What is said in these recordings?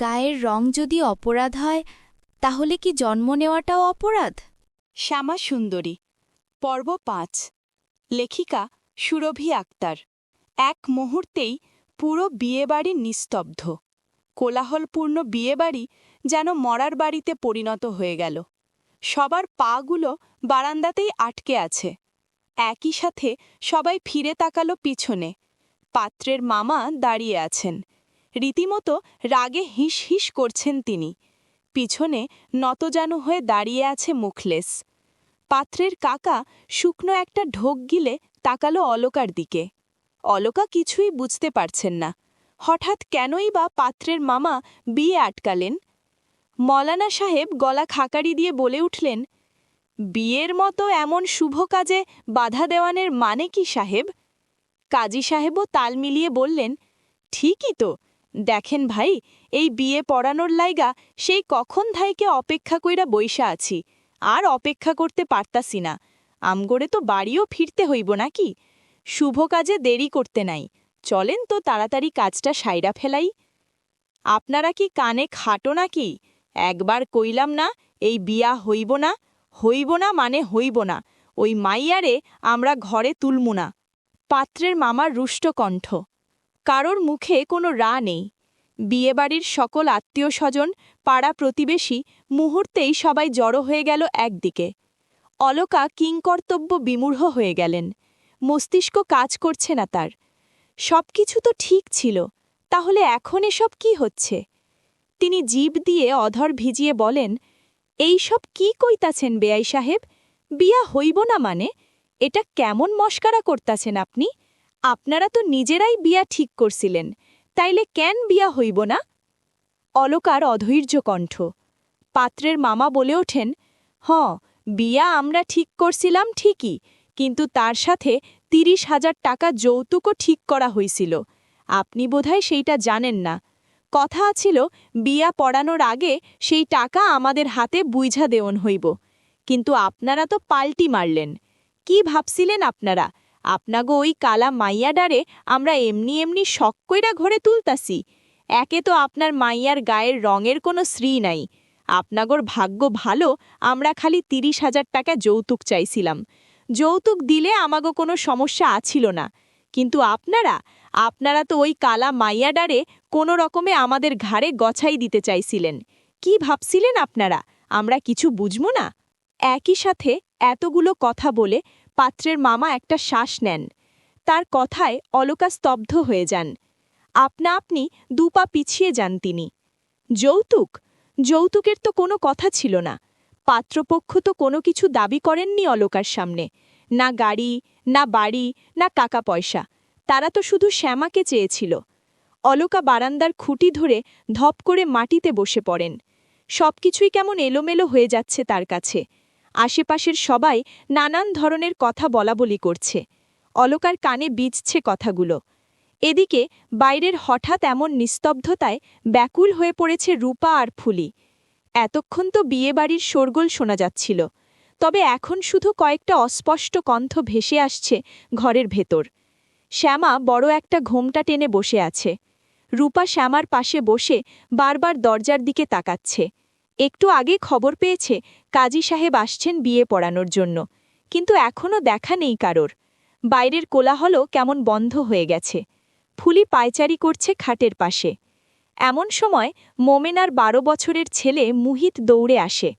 গায়ের রং যদি অপরাধ হয়, তাহলে কি জন্ম নেওয়াটাও অপরাধ? শ্যামা সুন্দরী, পর্ব পাঁচ, লেখিকা সুরভি আক্তার। এক মুহূর্তেই পুরো বিয়েবাড়ি নিস্তব্ধ। কোলাহলপূর্ণ বিয়েবাড়ি যেন মরার বাড়িতে পরিণত হয়ে গেল। সবার পাগুলো বারান্দাতেই আটকে আছে। একই সাথে সবাই ফিরে তাকালো পিছনে। পাত্রের মামা দাঁড়িয়ে আছেন। রীতিমতো রাগে হিস হিস করছেন তিনি। পিছনে নতজানু হয়ে দাঁড়িয়ে আছে মুখলেস। পাত্রের কাকা শুকনো একটা ঢোক গিলে তাকালো অলকার দিকে। অলকা কিছুই বুঝতে পারছেন না। হঠাৎ কেনই বা পাত্রের মামা বিয়ে আটকালেন? মলানা সাহেব গলা খাকারি দিয়ে বলে উঠলেন, বিয়ের মতো এমন শুভ কাজে বাধা দেওয়ানের মানে কি সাহেব? কাজী সাহেবও তাল মিলিয়ে বললেন, ঠিকই তো। দেখেন ভাই, এই বিয়ে পড়ানোর লাইগা সেই কখন ধাইকে অপেক্ষা কইরা বইসা আছি। আর অপেক্ষা করতে পারতাসি না। আমগড়ে তো বাড়িও ফিরতে হইব নাকি? শুভ কাজে দেরি করতে নাই। চলেন তো তাড়াতাড়ি কাজটা সাইরা ফেলাই। আপনারা কি কানে খাটো নাকি? একবার কইলাম না, এই বিয়া হইব না। হইব না মানে হইব না। ওই মাইয়ারে আমরা ঘরে তুলমু না। পাত্রের মামার রুষ্ট কণ্ঠ। কারোর মুখে কোনো রা নেই। বিয়েবাড়ির সকল আত্মীয় স্বজন পাড়া প্রতিবেশী মুহূর্তেই সবাই জড়ো হয়ে গেল একদিকে। অলকা কিংকর্তব্য বিমূঢ় হয়ে গেলেন। মস্তিষ্ক কাজ করছে না তার। সব কিছু তো ঠিক ছিল, তাহলে এখন এসব কি হচ্ছে? তিনি জীব দিয়ে অধর ভিজিয়ে বলেন, এই সব কি কইতাছেন বেয়াই সাহেব? বিয়া হইব না মানে? এটা কেমন মস্কারা করতাছেন আপনি? আপনারা তো নিজেরাই বিয়া ঠিক করছিলেন, তাইলে কেন বিয়া হইব না? অলকার অধৈর্য কণ্ঠ। পাত্রের মামা বলে ওঠেন, হ, বিয়া আমরা ঠিক করছিলাম ঠিকই, কিন্তু তার সাথে তিরিশ হাজার টাকা যৌতুকও ঠিক করা হইছিল। আপনি বোধহয় সেইটা জানেন না। কথা আছিল, বিয়া পড়ানোর আগে সেই টাকা আমাদের হাতে বুইঝা দেওন হইব। কিন্তু আপনারা তো পাল্টি মারলেন। কি ভাবছিলেন আপনারা? আপনাগো ওই কালা মাইয়া ডারে আমরা এমনি এমনি শখ কইরা ঘরে তুলতাছি। একে তো আপনার মাইয়ার গায়ের রঙের কোনো শ্রী নাই। আপনাগোর ভাগ্য ভালো, আমরা খালি তিরিশ হাজার টাকা যৌতুক চাইছিলাম। যৌতুক দিলে আমাগো কোনো সমস্যা আছিল না। কিন্তু আপনারা আপনারা তো ওই কালা মাইয়া ডারে কোনো রকমে আমাদের ঘাড়ে গছাই দিতে চাইছিলেন। কি ভাবছিলেন আপনারা? আমরা কিছু বুঝব না? একই সাথে এতগুলো কথা বলে পাত্রের মামা একটা শ্বাস নেন। তার কথায় অলকা স্তব্ধ হয়ে যান। আপনা আপনি দুপা পিছিয়ে যান তিনি। যৌতুক? যৌতুকের তো কোনো কথা ছিল না। পাত্রপক্ষ তো কোনো কিছু দাবি করেননি অলকার সামনে। না গাড়ি, না বাড়ি, না টাকা পয়সা। তারা তো শুধু শ্যামাকে চেয়েছিল। অলকা বারান্দার খুঁটি ধরে ধপ করে মাটিতে বসে পড়েন। সবকিছুই কেমন এলোমেলো হয়ে যাচ্ছে তার কাছে। আশেপাশের সবাই নানান ধরনের কথা বলাবলি করছে। অলকার কানে বিজছে কথাগুলো। এদিকে বাইরের হঠাৎ এমন নিস্তব্ধতায় ব্যাকুল হয়ে পড়েছে রূপা আর ফুলি। এতক্ষণ তো বিয়েবাড়ির শোরগোল শোনা যাচ্ছিল। তবে এখন শুধু কয়েকটা অস্পষ্ট কণ্ঠ ভেসে আসছে ঘরের ভেতর। শ্যামা বড় একটা ঘোমটা টেনে বসে আছে। রূপা শ্যামার পাশে বসে বারবার দরজার দিকে তাকাচ্ছে। একটু আগে খবর পেয়েছে কাজী সাহেব আসছেন বিয়ে পড়ানোর জন্য। কিন্তু এখনও দেখা নেই কারোর। বাইরের কোলাহলও কেমন বন্ধ হয়ে গেছে। ফুলি পায়চারি করছে খাটের পাশে। এমন সময় মোমেনার বারো বছরের ছেলে মুহিত দৌড়ে আসে।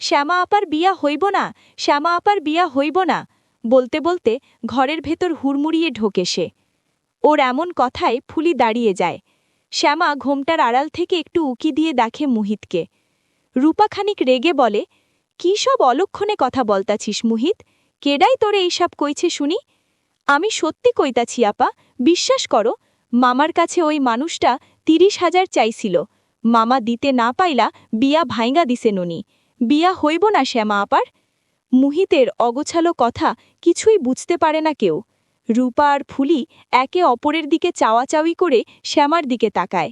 শ্যামা আপার বিয়া হইব না, শ্যামা আপার বিয়া হইব না, বলতে বলতে ঘরের ভেতর হুড়মুড়িয়ে ঢোকে সে। ওর এমন কথায় ফুলি দাঁড়িয়ে যায়। শ্যামা ঘোমটার আড়াল থেকে একটু উকি দিয়ে দেখে মুহিতকে। রূপা খানিক রেগে বলে, কি সব অলক্ষণে কথা বলতাছিস মুহিত? কেডাই তোরে এইসব কইছে শুনি? আমি সত্যি কইতাছি আপা, বিশ্বাস করো, মামার কাছে ওই মানুষটা তিরিশ হাজার চাইছিল। মামা দিতে না পাইলা বিয়া ভাইঙ্গা দিছে নুনি। বিয়া হইব না শ্যামা আপার? মুহিতের অগোছালো কথা কিছুই বুঝতে পারে না কেউ। রূপা আর ফুলি একে অপরের দিকে চাওয়াচাওয়ি করে শ্যামার দিকে তাকায়।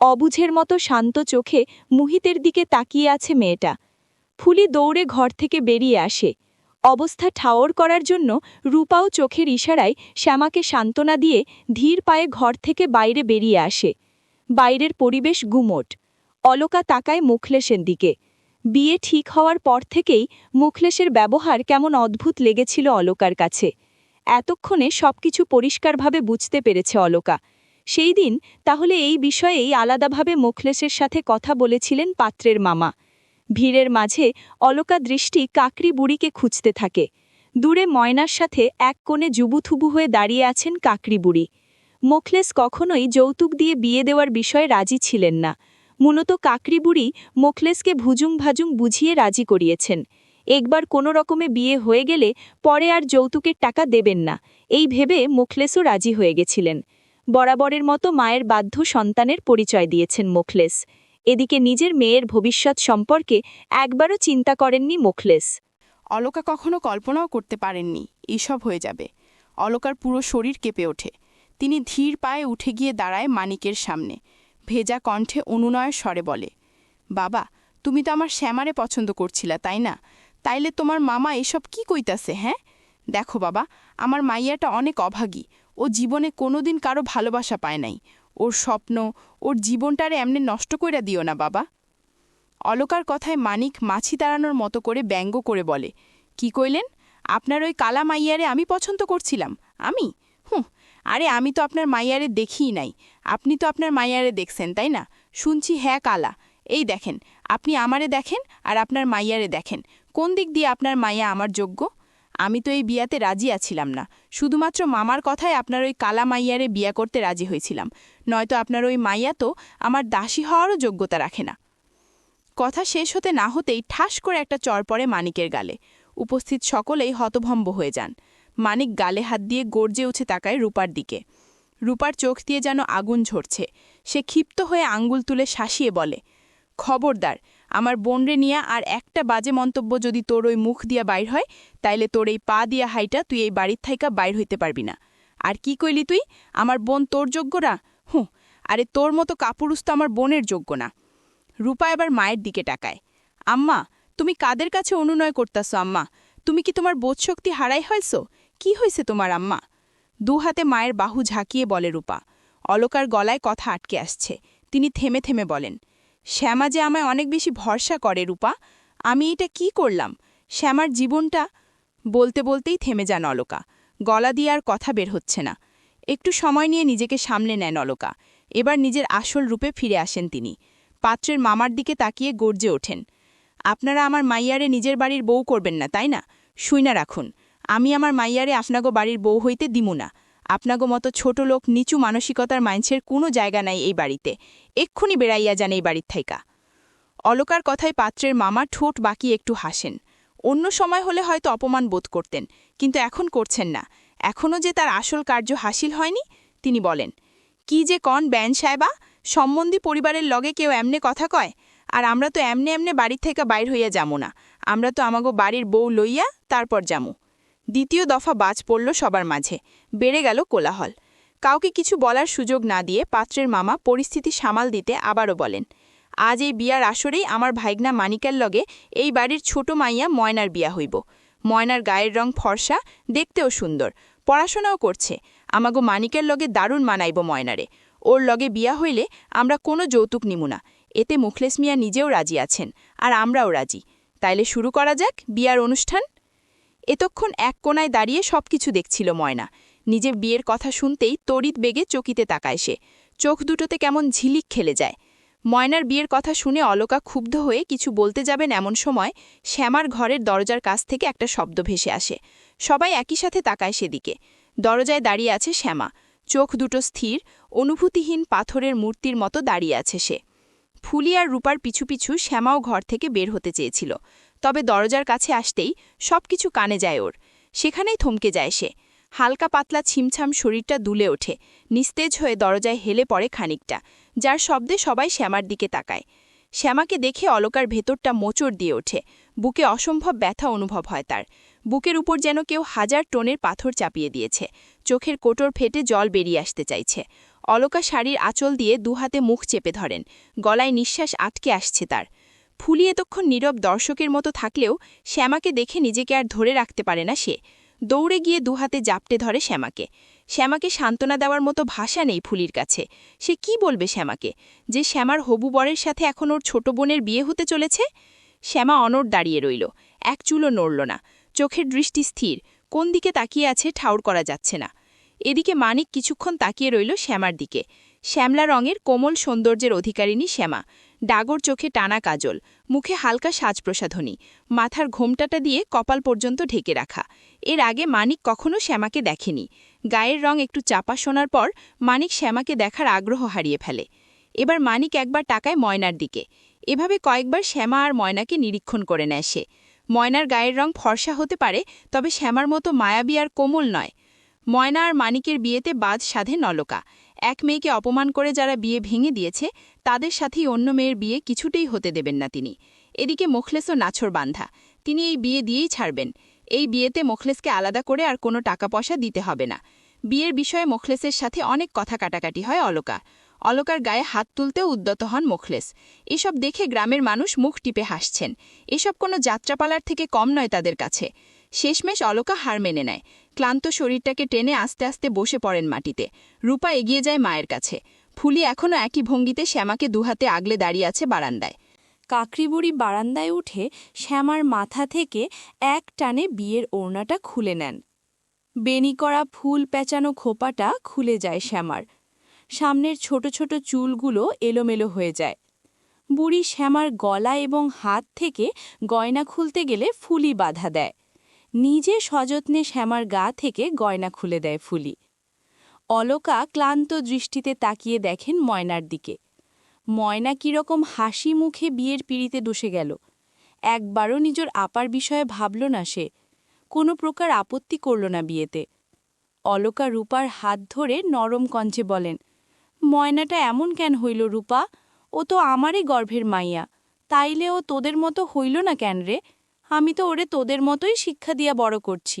অবুঝের মতো শান্ত চোখে মুহিতের দিকে তাকিয়ে আছে মেয়েটা। ফুলি দৌড়ে ঘর থেকে বেরিয়ে আসে। অবস্থা ঠাওর করার জন্য রূপাও চোখের ইশারায় শ্যামাকে সান্ত্বনা দিয়ে ধীর পায়ে ঘর থেকে বাইরে বেরিয়ে আসে। বাইরের পরিবেশ গুমোট। অলকা তাকায় মুখলেশের দিকে। বিয়ে ঠিক হওয়ার পর থেকেই মুখলেশের ব্যবহার কেমন অদ্ভুত লেগেছিল অলকার কাছে। এতক্ষণে সবকিছু পরিষ্কারভাবে বুঝতে পেরেছে অলকা। সেই দিন তাহলে এই বিষয়েই আলাদাভাবে মুখলেসের সাথে কথা বলেছিলেন পাত্রের মামা। ভিড়ের মাঝে অলকা দৃষ্টি কাকরি বুড়িকে খুঁজতে থাকে। দূরে ময়নার সাথে এক কোণে জুবুথুবু হয়ে দাঁড়িয়ে আছেন কাকরি বুড়ি। মোখলেস কখনোই যৌতুক দিয়ে বিয়ে দেওয়ার বিষয়ে রাজি ছিলেন না। মূলত কাকরি বুড়ি মোখলেসকে ভুজুং ভাজুং বুঝিয়ে রাজি করিয়েছেন। একবার কোনো রকমে বিয়ে হয়ে গেলে পরে আর যৌতুকের টাকা দেবেন না। এই ভেবে মোখলেসও রাজি হয়ে গেছিলেন। বরাবরের মতো মায়ের বাধ্য সন্তানের পরিচয় দিয়েছেন মোখলেস। এদিকে নিজের মেয়ের ভবিষ্যৎ সম্পর্কে একবারও চিন্তা করেননি মোখলেস। অলকা কখনো কল্পনাও করতে পারেননি এইসব হয়ে যাবে। অলকার পুরো শরীর কেঁপে ওঠে। তিনি ধীর পায়ে উঠে গিয়ে দাঁড়ায় মানিকের সামনে। ভেজা কণ্ঠে অনুনয়ের স্বরে বলে, বাবা, তুমি তো আমার শ্যামারে পছন্দ করছিলা, তাই না? তাইলে তোমার মামা এসব কি কইতাছে হ্যাঁ? দেখো বাবা, আমার মাইয়াটা অনেক অভাগী। ও জীবনে কোনোদিন কারও ভালোবাসা পায় নাই। ওর স্বপ্ন, ওর জীবনটারে এমনি নষ্ট কইরা দিও না, বাবা। অলকার কথায় মানিক মাছি তাড়ানোর মতো করে ব্যঙ্গ করে বলে, কি কইলেন? আপনার ওই কালা মাইয়ারে আমি পছন্দ করছিলাম। আমি? হুঁ, আরে আমি তো আপনার মাইয়ারে দেখিই নাই। আপনি তো আপনার মাইয়ারে দেখছেন, তাই না? শুনছি হ্যাঁ কালা। এই দেখেন, আপনি আমারে দেখেন আর আপনার মাইয়ারে দেখেন। কোন দিক দিয়ে আপনার মাইয়া আমার যোগ্য? আমি তো এই বিয়াতে রাজি আছিলাম না। শুধুমাত্র মামার কথায় আপনার ওই কালা মাইয়ারে বিয়া করতে রাজি হয়েছিলাম। নয়তো আপনার ওই মাইয়া তো আমার দাসী হওয়ারও যোগ্যতা রাখে না। কথা শেষ হতে না হতেই ঠাস করে একটা চর পড়ে মানিকের গালে। উপস্থিত সকলেই হতভম্ব হয়ে যান। মানিক গালে হাত দিয়ে গর্জে উঠে তাকায় রূপার দিকে। রূপার চোখ দিয়ে যেন আগুন ঝরছে। সে ক্ষিপ্ত হয়ে আঙ্গুল তুলে শাসিয়ে বলে, খবরদার আমার বোনরে নিয়ে আর একটা বাজে মন্তব্য যদি তোর ওই মুখ দিয়া বাইর হয়, তাইলে তোর এই পা দিয়া হাইটা তুই এই বাড়ির থাইকা বাইর হইতে পারবি না। আর কি কইলি তুই? আমার বোন তোর যোগ্য না হুঁ, আরে তোর মতো কাপুরুষ তো আমার বোনের যোগ্য না। রূপা এবার মায়ের দিকে টাকায়। আম্মা, তুমি কাদের কাছে অনুনয় করতাছ আম্মা? তুমি কি তোমার বোধশক্তি হারাই হয়েছ? কি হয়েছে তোমার আম্মা? দু হাতে মায়ের বাহু ঝাঁকিয়ে বলে রূপা। অলকার গলায় কথা আটকে আসছে। তিনি থেমে থেমে বলেন শ্যামা যে আমায় অনেক বেশি ভরসা করে, রূপা। আমি এটা কি করলাম? শ্যামার জীবনটা বলতে বলতেই থেমে যান অলকা গলা দিয়ে আর কথা বের হচ্ছে না। একটু সময় নিয়ে নিজেকে সামলে নেন অলকা এবার নিজের আসল রূপে ফিরে আসেন তিনি। পাত্রের মামার দিকে তাকিয়ে গর্জে ওঠেন। আপনারা আমার মাইয়ারে নিজের বাড়ির বউ করবেন না, তাই না? শুইনা রাখুন। আমি আমার মাইয়ারে আপনাগো বাড়ির বউ হইতে দিমু না। আপনাগো মতো ছোট লোক নিচু মানসিকতার মাইন্সের কোনো জায়গা নাই এই বাড়িতে। এক্ষুনি বেড়াইয়া যান এই বাড়ির থাইকা। অলকার কথায় পাত্রের মামা ঠোঁট বাকি একটু হাসেন। অন্য সময় হলে হয়তো অপমান বোধ করতেন, কিন্তু এখন করছেন না। এখনও যে তার আসল কার্য হাসিল হয়নি, তিনি বলেন, কি যে কন ব্যান সাহেবা, সম্বন্ধী পরিবারের লগে কেউ এমনে কথা কয়? আর আমরা তো এমনে এমনে বাড়ির থেকে বাইর হইয়া যামু না। আমরা তো আমাগো বাড়ির বউ লইয়া তারপর যামু। দ্বিতীয় দফা বাজ পড়ল সবার মাঝে। বেড়ে গেল কোলাহল। কাউকে কিছু বলার সুযোগ না দিয়ে পাত্রের মামা পরিস্থিতি সামাল দিতে আবারও বলেন, আজ এই বিয়ার আসরেই আমার ভাইগনা মানিকের লগে এই বাড়ির ছোট মাইয়া ময়নার বিয়া হইব। ময়নার গায়ের রং ফর্সা, দেখতেও সুন্দর, পড়াশোনাও করছে। আমাগো মানিকের লগে দারুণ মানাইব ময়নারে। ওর লগে বিয়া হইলে আমরা কোনো যৌতুক নিমু না। এতে মুখলেস মিয়া নিজেও রাজি আছেন, আর আমরাও রাজি। তাইলে শুরু করা যাক বিয়ার অনুষ্ঠান? এতক্ষণ এক কোনায় দাঁড়িয়ে সবকিছু দেখছিল ময়না। নিজের বিয়ের কথা শুনতেই তড়িৎ বেগে চকিতে তাকায় সে। চোখ দুটোতে কেমন ঝিলিক খেলে যায়। ময়নার বিয়ের কথা শুনে অলকা ক্ষুব্ধ হয়ে কিছু বলতে যাবেন এমন সময় শ্যামার ঘরের দরজার কাছ থেকে একটা শব্দ ভেসে আসে। সবাই একই সাথে তাকায় সেদিকে। দরজায় দাঁড়িয়ে আছে শ্যামা। চোখ দুটো স্থির, অনুভূতিহীন পাথরের মূর্তির মতো দাঁড়িয়ে আছে সে। ফুলি আর রূপার পিছু পিছু শ্যামাও ঘর থেকে বের হতে চেয়েছিল। তবে দরজার কাছে আসতেই সবকিছু কানে যায় ওর। সেখানেই থমকে যায় সে। হালকা পাতলা ছিমছাম শরীরটা দুলে ওঠে। নিস্তেজ হয়ে দরজায় হেলে পড়ে খানিকটা, যার শব্দে সবাই শ্যামার দিকে তাকায়। শ্যামাকে দেখে অলকার ভেতরটা মোচড় দিয়ে ওঠে। বুকে অসম্ভব ব্যথা অনুভব হয় তার। বুকের উপর যেন কেউ হাজার টনের পাথর চাপিয়ে দিয়েছে। চোখের কোটর ফেটে জল বেরিয়ে আসতে চাইছে। অলকা শাড়ির আঁচল দিয়ে দুহাতে মুখ চেপে ধরেন। গলায় নিঃশ্বাস আটকে আসছে তার। ফুলি এতক্ষণ নীরব দর্শকের মতো থাকলেও শ্যামাকে দেখে নিজেকে আর ধরে রাখতে পারে না সে। দৌড়ে গিয়ে দুহাতে জাপটে ধরে শ্যামাকে। শ্যামাকে সান্ত্বনা দেওয়ার মতো ভাষা নেই ফুলির কাছে। সে কি বলবে শ্যামাকে? যে শ্যামার হবু বরের সাথে এখন ওর ছোট বোনের বিয়ে হতে চলেছে? শ্যামা অনড় দাঁড়িয়ে রইল। এক চুলও নড়ল না। চোখের দৃষ্টি স্থির। কোন দিকে তাকিয়ে আছে ঠাউর করা যাচ্ছে না। এদিকে মানিক কিছুক্ষণ তাকিয়ে রইল শ্যামার দিকে। শ্যামলা রঙের কোমল সৌন্দর্যের অধিকারিণী শ্যামা। ডাগর চোখে টানা কাজল, মুখে হালকা সাজপ্রসাধনী, মাথার ঘোমটাটা দিয়ে কপাল পর্যন্ত ঢেকে রাখা। এর আগে মানিক কখনো শ্যামাকে দেখেনি। গায়ের রং একটু চাপা শোনার পর মানিক শ্যামাকে দেখার আগ্রহ হারিয়ে ফেলে। এবার মানিক একবার টাকায় ময়নার দিকে। এভাবে কয়েকবার শ্যামা আর ময়নাকে নিরীক্ষণ করে নেয় সে। ময়নার গায়ের রং ফর্সা হতে পারে, তবে শ্যামার মতো মায়াবী আর কোমল নয়। ময়না আর মানিকের বিয়েতে বাদ সাধে নলকা। এক মেয়েকে অপমান করে যারা বিয়ে ভেঙে দিয়েছে, তাদের সাথেই অন্য মেয়ের বিয়ে কিছুতেই হতে দেবেন না তিনি। এদিকে মোখলেসও নাছর বান্ধা। তিনি এই বিয়ে দিয়েই ছাড়বেন। এই বিয়েতে মোখলেসকে আলাদা করে আর কোনো টাকা পয়সা দিতে হবে না। বিয়ের বিষয়ে মোখলেসের সাথে অনেক কথা কাটাকাটি হয় অলকা। অলকার গায়ে হাত তুলতেও উদ্যত হন মোখলেস। এসব দেখে গ্রামের মানুষ মুখ টিপে হাসছেন। এসব কোনো যাত্রাপালার থেকে কম নয় তাদের কাছে। শেষমেশ অলকা হার মেনে নেয়। ক্লান্ত শরীরটাকে টেনে আস্তে আস্তে বসে পড়েন মাটিতে। রূপা এগিয়ে যায় মায়ের কাছে। ফুলি এখনও একই ভঙ্গিতে শ্যামাকে দুহাতে আগলে দাঁড়িয়ে আছে বারান্দায়। কাকরিবুড়ি বারান্দায় উঠে শ্যামার মাথা থেকে এক টানে বিয়ের ওড়নাটা খুলে নেন। বেনি করা ফুল পেঁচানো খোপাটা খুলে যায় শ্যামার। সামনের ছোট ছোট চুলগুলো এলোমেলো হয়ে যায়। বুড়ি শ্যামার গলা এবং হাত থেকে গয়না খুলতে গেলে ফুলি বাধা দেয়। নিজে সযত্নে শ্যামার গা থেকে গয়না খুলে দেয় ফুলি। অলকা ক্লান্ত দৃষ্টিতে তাকিয়ে দেখেন ময়নার দিকে। ময়না কীরকম হাসি মুখে বিয়ের পিড়িতে ডসে গেল। একবারও নিজের আপার বিষয়ে ভাবল না সে। কোনো প্রকার আপত্তি করল না বিয়েতে। অলকা রূপার হাত ধরে নরম কঞ্চে বলেন, ময়নাটা এমন কেন হইল রূপা? ও তো আমারই গর্ভের মাইয়া। তাইলে ও তোদের মতো হইল না কেন রে? আমি তো ওরে তোদের মতোই শিক্ষা দিয়া বড় করছি।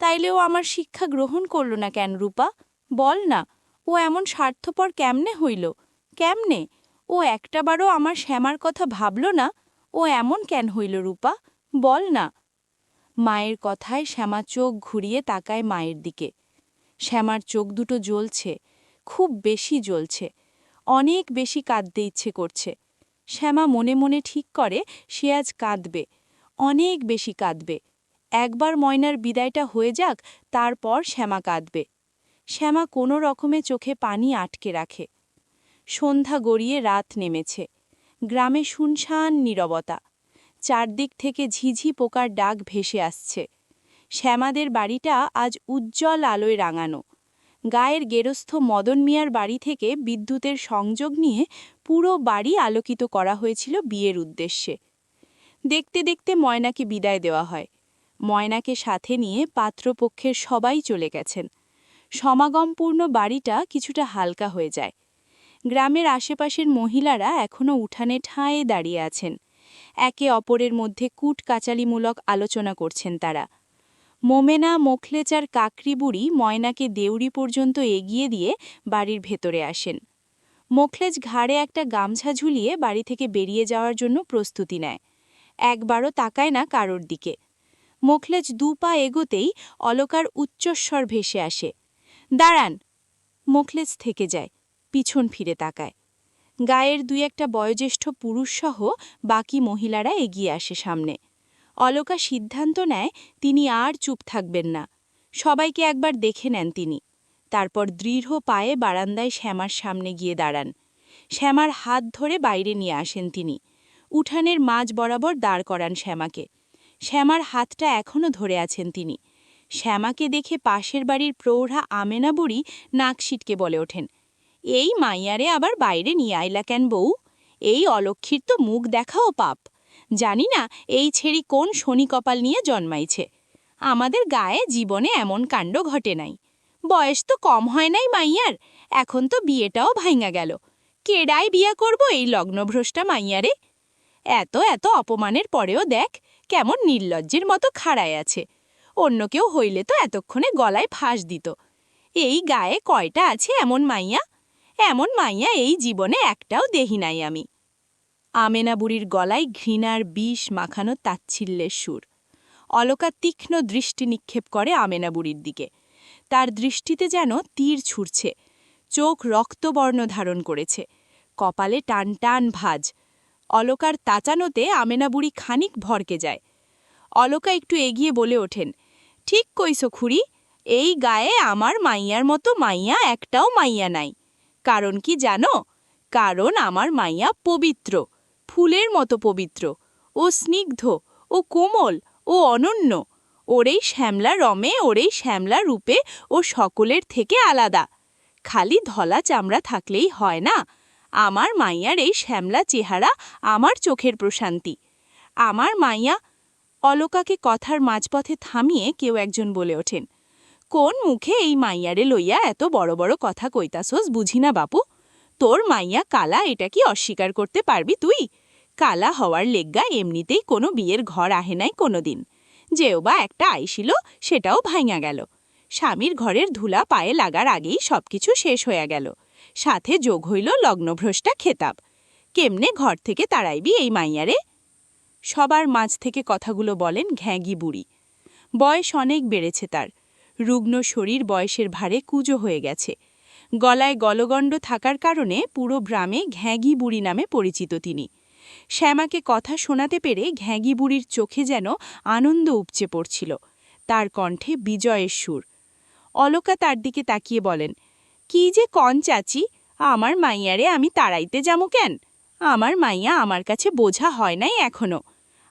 তাইলে ও আমার শিক্ষা গ্রহণ করল না কেন রূপা? বল না, ও এমন স্বার্থপর কেমনে হইল? কেমনে? ও একটাবারও আমার শ্যামার কথা ভাবল না? ও এমন কেন হইল রূপা? বল না। মায়ের কথায় শ্যামা চোখ ঘুরিয়ে তাকায় মায়ের দিকে। শ্যামার চোখ দুটো জ্বলছে, খুব বেশি জ্বলছে, অনেক বেশি কাঁদতে ইচ্ছে করছে। শ্যামা মনে মনে ঠিক করে, সে আজ কাঁদবে। অনেক বেশি কাঁদবে। একবার ময়নার বিদায়টা হয়ে যাক, তারপর শ্যামা কাঁদবে। শ্যামা কোনো রকমে চোখে পানি আটকে রাখে। সন্ধ্যা গড়িয়ে রাত নেমেছে। গ্রামে শুনশান নীরবতা। চারদিক থেকে ঝিঝি পোকার ডাক ভেসে আসছে। শ্যামাদের বাড়িটা আজ উজ্জ্বল আলোয় রাঙানো। গায়ের গেরস্থ মদন মিয়ার বাড়ি থেকে বিদ্যুতের সংযোগ নিয়ে পুরো বাড়ি আলোকিত করা হয়েছিল বিয়ের উদ্দেশ্যে। দেখতে দেখতে ময়নাকে বিদায় দেওয়া হয়। ময়নাকে সাথে নিয়ে পাত্রপক্ষের সবাই চলে গেছেন। সমাগমপূর্ণ বাড়িটা কিছুটা হালকা হয়ে যায়। গ্রামের আশেপাশের মহিলারা এখনও উঠানে ঠাঁয়ে দাঁড়িয়ে আছেন। একে অপরের মধ্যে কূট কাচালিমূলক আলোচনা করছেন তারা। মোমেনা মোখলেচার কাকরি বুড়ি ময়নাকে দেউড়ি পর্যন্ত এগিয়ে দিয়ে বাড়ির ভেতরে আসেন। মোখলেজ ঘাড়ে একটা গামছা ঝুলিয়ে বাড়ি থেকে বেরিয়ে যাওয়ার জন্য প্রস্তুতি নেয়। একবারও তাকায় না কারোর দিকে। মোখলেজ দু পা এগোতেই অলকার উচ্চস্বর ভেসে আসে। দাঁড়ান। মোখলেজ থেকে যায়, পিছন ফিরে তাকায়। গায়ের দুই একটা বয়োজ্যেষ্ঠ পুরুষসহ বাকি মহিলারা এগিয়ে আসে সামনে। অলকা সিদ্ধান্ত নেয়, তিনি আর চুপ থাকবেন না। সবাইকে একবার দেখে নেন তিনি। তারপর দৃঢ় পায়ে বারান্দায় শ্যামার সামনে গিয়ে দাঁড়ান। শ্যামার হাত ধরে বাইরে নিয়ে আসেন তিনি। উঠানের মাঝ বরাবর দাঁড় করান শ্যামাকে। শ্যামার হাতটা এখনও ধরে আছেন তিনি। শ্যামাকে দেখে পাশের বাড়ির প্রৌঢ়া আমেনা বুড়ি নাক সিটকে বলে ওঠেন, এই মাইয়ারে আবার বাইরে নিয়ে আইলা কেন বউ? এই অলক্ষীর তো মুখ দেখাও পাপ। জানি না এই ছেড়ি কোন শনি কপাল নিয়ে জন্মাইছে। আমাদের গায়ে জীবনে এমন কাণ্ড ঘটে নাই। বয়স তো কম হয় নাই মাইয়ার, এখন তো বিয়েটাও ভাঙা গেল। কেডায় বিয়া করব এই লগ্নভ্রষ্টা মাইয়ারে? এত এত অপমানের পরেও দেখ কেমন নির্লজ্জের মতো খাড়ায় আছে। অন্য কেউ হইলে তো এতক্ষণে গলায় ফাঁস দিত। এই গায়ে কয়টা আছে এমন মাইয়া? এমন মাইয়া এই জীবনে একটাও দেহি নাই আমি। আমেনা বুড়ির গলায় ঘৃণার বিষ মাখানো তাচ্ছিল্যের সুর। অলকা তীক্ষ্ণ দৃষ্টি নিক্ষেপ করে আমেনা বুড়ির দিকে। তার দৃষ্টিতে যেন তীর ছুটছে চোখ রক্তবর্ণ ধারণ করেছে। কপালে টান টান ভাজ। অলকার তাচানোতে আমেনা বুড়ি খানিক ভরকে যায়। অলকা একটু এগিয়ে বলে ওঠেন, ঠিক কইছো খুড়ি, এই গায়ে আমার মাইয়ার মতো মাইয়া একটাও মাইয়া নাই। কারণ কি জানো? কারণ আমার মাইয়া পবিত্র, ফুলের মতো পবিত্র। ও স্নিগ্ধ, ও কোমল, ও অনন্য। ওরেই শ্যামলা রমে, ওরেই শ্যামলা রূপে ও সকলের থেকে আলাদা। খালি ধলা চামড়া থাকলেই হয় না। আমার মাইয়ার এই শ্যামলা চেহারা আমার চোখের প্রশান্তি। আমার মাইয়া অলকাকে কথার মাঝপথে থামিয়ে কেউ একজন বলে ওঠেন, কোন মুখে এই মাইয়ারে লইয়া এত বড় বড় কথা কইতাছোস বুঝি না বাপু? তোর মাইয়া কালা এটা কি অস্বীকার করতে পারবি তুই? কালা হওয়ার লেগগা এমনিতেই কোনো বিয়ের ঘর আহে নাই কোনোদিন। যেও বা একটা আইছিল সেটাও ভাঙা গেল। স্বামীর ঘরের ধুলা পায়ে লাগার আগেই সবকিছু শেষ হইয়া গেল। সাথে যোগ হইল লগ্নভ্রষ্টা খেতাব। কেমনে ঘর থেকে তাড়াইবি এই মাইয়ারে? সবার মাঝ থেকে কথাগুলো বলেন ঘ্যাঁগি বুড়ি। বয়স অনেক বেড়েছে তার। রুগ্ন শরীর বয়সের ভারে কুজো হয়ে গেছে। গলায় গলগণ্ড থাকার কারণে পুরো গ্রামে ঘ্যাঁগি বুড়ি নামে পরিচিত তিনি। শ্যামাকে কথা শোনাতে পেরে ঘ্যাঁগি বুড়ির চোখে যেন আনন্দ উপচে পড়ছিল। তার কণ্ঠে বিজয়ের সুর। অলকা তার দিকে তাকিয়ে বলেন কি যে কন চাচি, আমার মাইয়ারে আমি তাড়াইতে যামু কেন? আমার মাইয়া আমার কাছে বোঝা হয় নাই এখনও।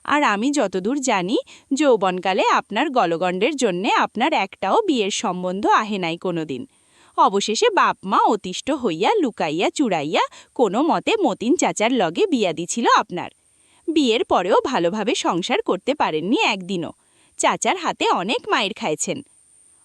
আর আমি যতদূর জানি, যৌবনকালে আপনার গলগণ্ডের জন্যে আপনার একটাও বিয়ের সম্বন্ধ আহে নাই কোনোদিন। অবশেষে বাপ মা অতিষ্ঠ হইয়া, লুকাইয়া, চুড়াইয়া কোনো মতে মতিন চাচার লগে বিয়া দিছিল আপনার। বিয়ের পরেও ভালোভাবে সংসার করতে পারেননি একদিনও। চাচার হাতে অনেক মায়ের খাইছেন।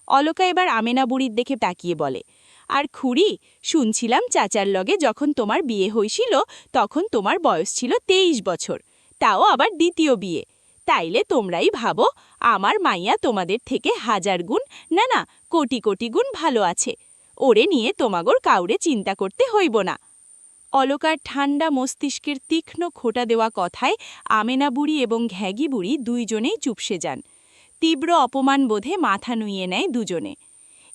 অলকা এবার আমেনা বুড়ির দেখে তাকিয়ে বলে আর খুড়ি, শুনছিলাম চাচার লগে যখন তোমার বিয়ে হইছিল, তখন তোমার বয়স ছিল তেইশ বছর, তাও আবার দ্বিতীয় বিয়ে। তাইলে তোমরাই ভাবো, আমার মাইয়া তোমাদের থেকে হাজার গুণ, না না, কোটি কোটি গুণ ভালো আছে, ওরে নিয়ে তোমাগর কাউরে চিন্তা করতে হইব না। অলকার ঠান্ডা মস্তিষ্কের তীক্ষ্ণ খোটা দেওয়া কথায় আমেনা বুড়ি এবং ঘ্যাগি বুড়ি দুইজনেই চুপসে যান। তীব্র অপমান বোধে মাথা নুইয়ে নেয় দুজনে।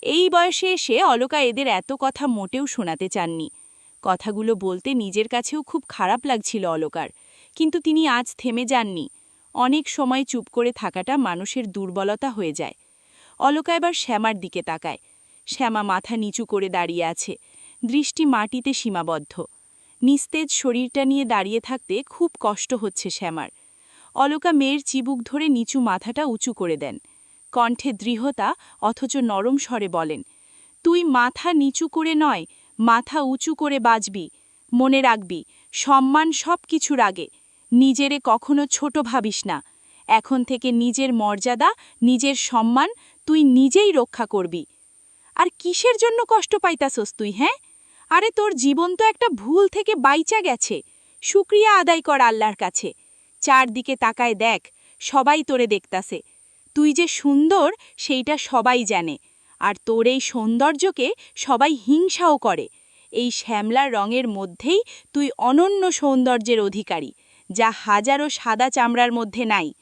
এই বয়সে এসে অলকা এদের এত কথা মোটেও শোনাতে চাননি। কথাগুলো বলতে নিজের কাছেও খুব খারাপ লাগছিল অলকার, কিন্তু তিনি আজ থেমে যাননি। অনেক সময় চুপ করে থাকাটা মানুষের দুর্বলতা হয়ে যায়। অলকা এবার শ্যামার দিকে তাকায়। শ্যামা মাথা নিচু করে দাঁড়িয়ে আছে। দৃষ্টি মাটিতে সীমাবদ্ধ। নিস্তেজ শরীরটা নিয়ে দাঁড়িয়ে থাকতে খুব কষ্ট হচ্ছে শ্যামার। অলকা মেয়ের চিবুক ধরে নিচু মাথাটা উঁচু করে দেন। কণ্ঠে দৃঢ়তা অথচ নরম স্বরে বলেন, তুই মাথা নিচু করে নয়, মাথা উঁচু করে বাজবি। মনে রাখবি, সম্মান সব কিছুর আগে। নিজেরে কখনো ছোট ভাবিস না। এখন থেকে নিজের মর্যাদা, নিজের সম্মান তুই নিজেই রক্ষা করবি। আর কিসের জন্য কষ্ট পাইতাছস তুই হ্যাঁ? আরে তোর জীবন তো একটা ভুল থেকে বাইচা গেছে। শুক্রিয়া আদায় কর আল্লাহর কাছে। চারদিকে তাকায় দেখ, সবাই তোরে দেখতাছে। তুই যে সুন্দর, সেইটা সবাই জানে। আর তোর এই সৌন্দর্যকে সবাই হিংসাও করে। এই শ্যামলার রঙের মধ্যেই তুই অনন্য সৌন্দর্যের অধিকারী, যা হাজারো সাদা চামড়ার মধ্যে নাই।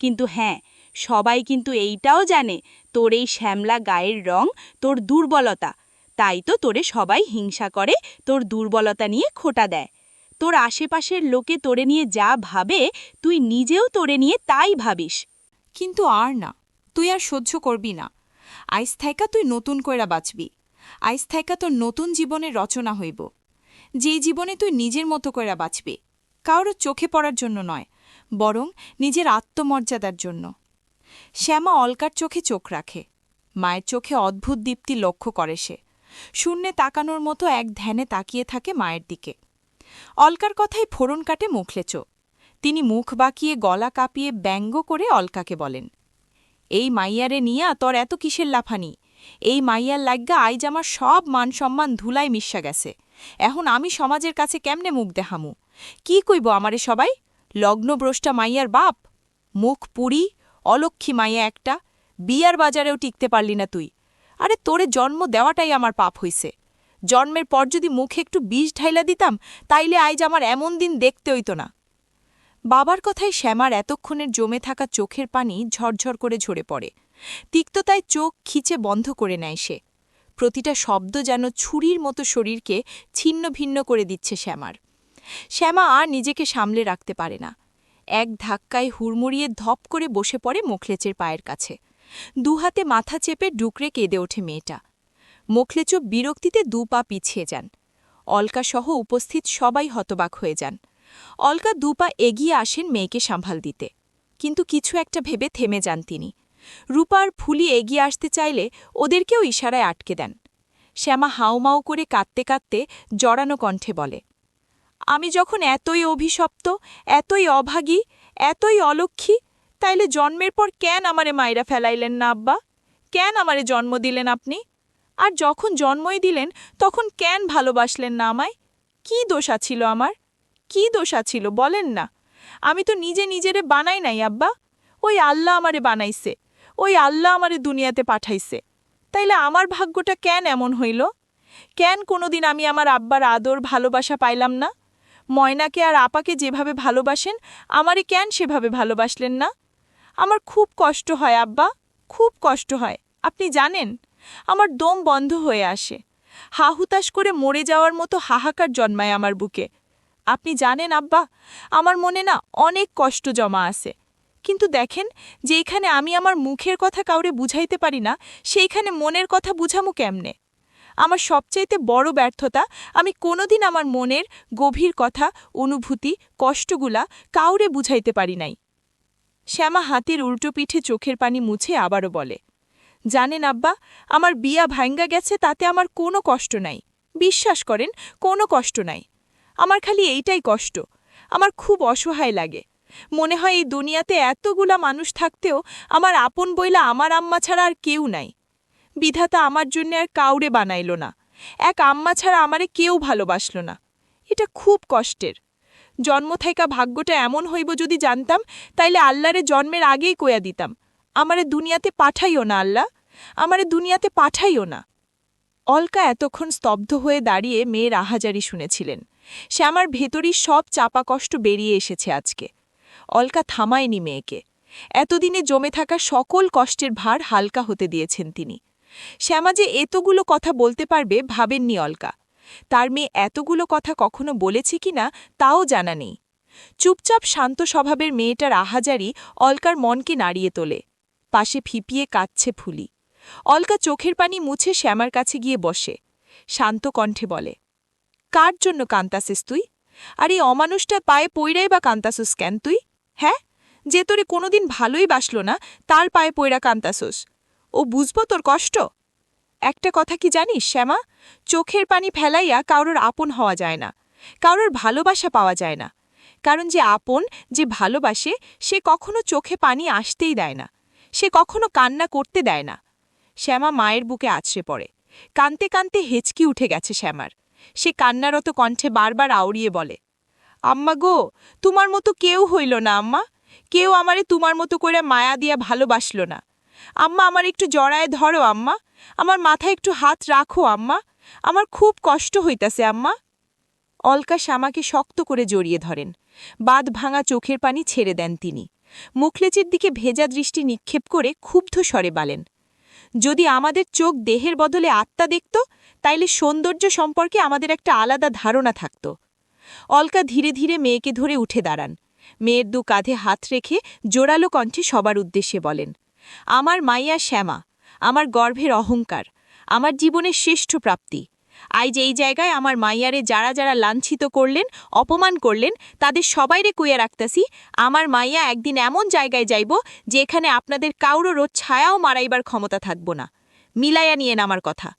কিন্তু হ্যাঁ সবাই কিন্তু এইটাও জানে, তোর এই শ্যামলা গায়ের রং তোর দুর্বলতা। তাই তো তোরে সবাই হিংসা করে, তোর দুর্বলতা নিয়ে খোটা দেয়। তোর আশেপাশের লোকে তোরে নিয়ে যা ভাবে, তুই নিজেও তোরে নিয়ে তাই ভাবিস। কিন্তু আর না, তুই আর সহ্য করবি না। আইস থাইকা তুই নতুন কইরা বাঁচবি। আইস তোর নতুন জীবনের রচনা হইব। যেই জীবনে তুই নিজের মতো কইরা বাঁচবি, কারোর চোখে পড়ার জন্য নয়, বরং নিজের আত্মমর্যাদার জন্য। শ্যামা অলকার চোখে চোখ রাখে, মায়ের চোখে অদ্ভুত দীপ্তি লক্ষ্য করে সে। শূন্যে তাকানোর মতো এক ধ্যানে তাকিয়ে থাকে মায়ের দিকে। অলকার কথাই ফোড়ন কাটে মুখলেচো। তিনি মুখ বাঁকিয়ে গলা কাঁপিয়ে ব্যঙ্গ করে অলকাকে বলেন, এই মাইয়ারে নিয়া তোর এত কিসের লাফানি? এই মাইয়ার লাগ্গা আইজ আমার সব মান সম্মান ধুলায় মিশা গেছে। এখন আমি সমাজের কাছে কেমনে মুখ দেহামু কি কইব আমারে সবাই? লগ্নব্রষ্টা মাইয়ার বাপ? মুখ পুরি অলক্ষী মাইয়া একটা, বিয়ার বাজারেও টিকতে পারলি না তুই। আরে তোরে জন্ম দেওয়াটাই আমার পাপ হইছে। জন্মের পর যদি মুখে একটু বিষ ঢাইলা দিতাম, তাইলে আইজ আমার এমন দিন দেখতে হইত না। বাবার কথায় শ্যামার এতক্ষণের জমে থাকা চোখের পানি ঝরঝর করে ঝরে পড়ে। তিক্ততায় চোখ খিচে বন্ধ করে নেয় সে। প্রতিটা শব্দ যেন ছুরির মতো শরীরকে ছিন্ন ভিন্ন করে দিচ্ছে শ্যামার। শ্যামা আর নিজেকে সামলে রাখতে পারে না। এক ধাক্কায় হুড়মুড়িয়ে ধপ করে বসে পড়ে মোখলেচের পায়ের কাছে। দুহাতে মাথা চেপে ডুকরে কেঁদে ওঠে মেয়েটা। মোখলেচো বিরক্তিতে দু পা পিছিয়ে যান। অলকাসহ উপস্থিত সবাই হতবাক হয়ে যান। অলকা দু পা এগিয়ে আসেন মেয়েকে সাম্ভাল দিতে। কিন্তু কিছু একটা ভেবে থেমে যান তিনি। রূপার ফুলি এগিয়ে আসতে চাইলে ওদেরকেও ইশারায় আটকে দেন। শ্যামা হাউমাউ করে কাঁদতে কাঁদতে জড়ানো কণ্ঠে বলে, আমি যখন এতই অভিশপ্ত, এতই অভাগী, এতই অলক্ষী, তাইলে জন্মের পর কেন আমারে মায়েরা ফেলাইলেন না আব্বা? কেন আমারে জন্ম দিলেন আপনি? আর যখন জন্মই দিলেন, তখন কেন ভালোবাসলেন না আমায়? কি দোষা ছিল আমার? কি দোষা ছিল বলেন না। আমি তো নিজে নিজেরে বানাই নাই, আব্বা। ওই আল্লাহ আমারে বানাইছে। ওই আল্লাহ আমারে দুনিয়াতে পাঠাইছে। তাইলে আমার ভাগ্যটা কেন এমন হইল? কেন কোনোদিন আমি আমার আব্বার আদর, ভালোবাসা পাইলাম না? ময়নাকে আর আপাকে যেভাবে ভালোবাসেন, আমারে কেন সেভাবে ভালোবাসলেন না? আমার খুব কষ্ট হয়, আব্বা। খুব কষ্ট হয়। আপনি জানেন, আমার দম বন্ধ হয়ে আসে। হাহুতাশ করে মরে যাওয়ার মতো হাহাকার জন্মায় আমার বুকে। আপনি জানেন আব্বা, আমার মনে না অনেক কষ্ট জমা আছে। কিন্তু দেখেন যেইখানে আমি আমার মুখের কথা কাউরে বুঝাইতে পারি না, সেইখানে মনের কথা বুঝামু কেমনে? আমার সবচাইতে বড় ব্যর্থতা, আমি কোনোদিন আমার মনের গভীর কথা, অনুভূতি, কষ্টগুলা কাউরে বুঝাইতে পারি নাই। শ্যামা হাতির উল্টো পিঠে চোখের পানি মুছে আবারও বলে, জানেন আব্বা, আমার বিয়া ভাঙ্গা গেছে তাতে আমার কোনো কষ্ট নাই। বিশ্বাস করেন, কোনো কষ্ট নাই। আমার খালি এইটাই কষ্ট। আমার খুব অসহায় লাগে। মনে হয় এই দুনিয়াতে এতগুলা মানুষ থাকতেও আমার আপন বইলা আমার আম্মা ছাড়া আর কেউ নাই। বিধাতা আমার জন্য আর কাউরে বানাইল না। এক আম্মা ছাড়া আমারে কেউ ভালোবাসল না। এটা খুব কষ্টের। জন্ম থাইকা ভাগ্যটা এমন হইব যদি জানতাম, তাইলে আল্লাহরে জন্মের আগেই কয়া দিতাম। আমারে দুনিয়াতে পাঠাইও না আল্লাহ। আমারে দুনিয়াতে পাঠাইও না। অলকা এতক্ষণ স্তব্ধ হয়ে দাঁড়িয়ে মেয়ের আহাজারি শুনেছিলেন। সে আমার ভেতরই সব চাপা কষ্ট বেরিয়ে এসেছে আজকে। অলকা থামায়নি মেয়েকে। এতদিনে জমে থাকা সকল কষ্টের ভার হালকা হতে দিয়েছেন তিনি। শ্যামা যে এতগুলো কথা বলতে পারবে ভাবেননি অলকা। তার মেয়ে এতগুলো কথা কখনো বলেছে কিনা তাও জানা নেই। চুপচাপ শান্ত স্বভাবের মেয়েটার আহাজারি অলকার মনকে নাড়িয়ে তোলে। পাশে ফিপিয়ে কাঁদছে ফুলি। অলকা চোখের পানি মুছে শ্যামার কাছে গিয়ে বসে। শান্ত কণ্ঠে বলে কার জন্য কান্তাসিস তুই? আর এই অমানুষটা পায়ে পইরাই বা কান্তাসুস কেন তুই? হ্যাঁ? যে তোরে কোনোদিন ভালোই বাসল না, তার পায়ে পইরা কান্তাসুস। ও বুঝব তোর কষ্ট? একটা কথা কি জানিস, শ্যামা? চোখের পানি ফেলাইয়া কারোর আপন হওয়া যায় না। কারোর ভালোবাসা পাওয়া যায় না। কারণ যে আপন, যে ভালোবাসে, সে কখনো চোখে পানি আসতেই দেয় না। সে কখনো কান্না করতে দেয় না। শ্যামা মায়ের বুকে আছড়ে পড়ে। কানতে কানতে হেঁচকি উঠে গেছে শ্যামার। সে কান্নারত কণ্ঠে বারবার আউড়িয়ে বলে, আম্মা গো, তোমার মতো কেউ হইল না, আম্মা। কেউ আমারে তোমার মতো করে মায়া দিয়া ভালোবাসল না। আম্মা, আমার একটু জড়ায় ধরো, আম্মা। আমার মাথায় একটু হাত রাখো, আম্মা। আমার খুব কষ্ট হইতাছে, আম্মা। অলকা শ্যামাকে শক্ত করে জড়িয়ে ধরেন। বাদ ভাঙা চোখের পানি ছেড়ে দেন তিনি। মুখলেচের দিকে ভেজা দৃষ্টি নিক্ষেপ করে ক্ষুব্ধ স্বরে বলেন, যদি আমাদের চোখ দেহের বদলে আত্মা দেখত তাইলে সৌন্দর্য সম্পর্কে আমাদের একটা আলাদা ধারণা থাকত। অলকা ধীরে ধীরে মেয়েকে ধরে উঠে দাঁড়ান। মেয়ের দু কাঁধে হাত রেখে জোরালো কণ্ঠে সবার উদ্দেশ্যে বলেন, আমার মাইয়া শ্যামা, আমার গর্ভের অহংকার, আমার জীবনের শ্রেষ্ঠ প্রাপ্তি। আজ এই জায়গায় আমার মাইয়ারে যারা যারা লাঞ্ছিত করলেন, অপমান করলেন, তাদের সবাইরে কুইয়া রাখতাসি আমার মাইয়া একদিন এমন জায়গায় যাইব যেখানে আপনাদের কাউরোরও ছায়াও মারাইবার ক্ষমতা থাকব না। মিলাইয়া নিয়েন আমার কথা।